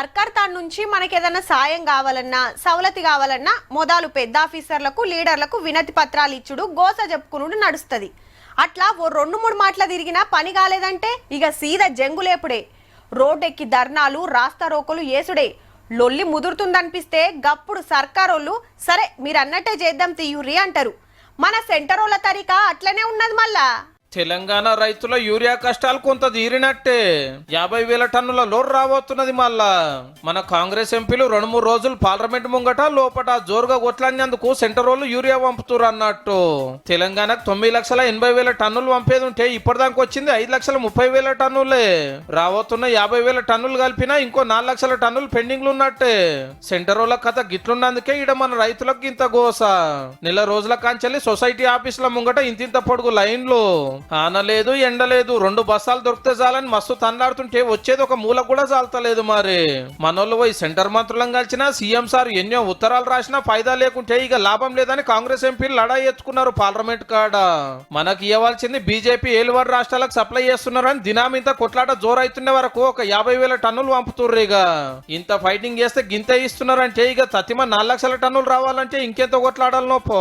సర్కార్ తాను నుంచి మనకి ఏదైనా సాయం కావాలన్నా సవలతి కావాలన్నా మొదలు పెద్ద ఆఫీసర్లకు లీడర్లకు వినతి పత్రాలు ఇచ్చుడు గోస చెప్పుకునుడు నడుస్తుంది. అట్లా ఓ రెండు మూడు మాటలు తిరిగినా పని కాలేదంటే ఇక సీదా జంగులేపుడే. రోడ్డెక్కి ధర్నాలు రాస్తా రోకలు ఏసుడే. లొల్లి ముదురుతుందనిపిస్తే గప్పుడు సర్కారోళ్ళు సరే మీరు అన్నట్టే చేద్దాం తీయుర్రి అంటారు. మన సెంటరోళ్ళ తరిక అట్లనే ఉన్నది మళ్ళా. తెలంగాణ రైతుల యూరియా కష్టాలు కొంత తీరినట్టే. యాభై వేల టన్నుల లోడ్ రాబోతున్నది మళ్ళా. మన కాంగ్రెస్ ఎంపీలు రెండు మూడు రోజులు పార్లమెంట్ ముంగట లోపట జోరుగా కొట్లాడినందుకు సెంటర్ వాళ్ళు యూరియా పంపుతురు అన్నట్టు. తెలంగాణకు తొమ్మిది లక్షల ఎనభై వేల టన్నులు పంపేది ఉంటే ఇప్పటిదాకా వచ్చింది ఐదు లక్షల ముప్పై వేల టన్నులే. రాబోతున్న యాభై వేల టన్నులు కలిపినా ఇంకో నాలుగు లక్షల టన్నులు పెండింగ్లు ఉన్నట్టే. సెంటర్ వాళ్ళ కథ గిట్లున్నందుకే ఈడ మన రైతులకు ఇంత గోస. నెల రోజుల కాంచెల్లి సొసైటీ ఆఫీసుల ముంగట ఇంతింత పొడుగు లైన్లు. ఆనలేదు ఎండలేదు రెండు బస్సాలు దొరికితే చాలని మస్తు తన్నాడుతుంటే వచ్చేది ఒక మూల కూడా చాలతలేదు మరి. మనోళ్ళు పోయి సెంటర్ మంత్రులను కలిసినా సీఎం సార్ ఎన్నో ఉత్తరాలు రాసినా ఫైదా లేకుంటే ఇక లాభం లేదని కాంగ్రెస్ ఎంపీలు లడాయి ఎత్తుకున్నారు పార్లమెంట్ కాడ. మనకి ఇవ్వాల్సింది బీజేపీ ఏలువారు రాష్ట్రాలకు సప్లై చేస్తున్నారని దినామింత కొట్లాట జోరైతున్న వరకు ఒక యాభై వేల టన్నులు పంపుతుర్రు ఇక. ఇంత ఫైటింగ్ చేస్తే గింత ఇస్తున్నారంటే ఇక తతిమ నాలుగు లక్షల టన్నులు రావాలంటే ఇంకెంత కొట్లాడాలనో నొప్పో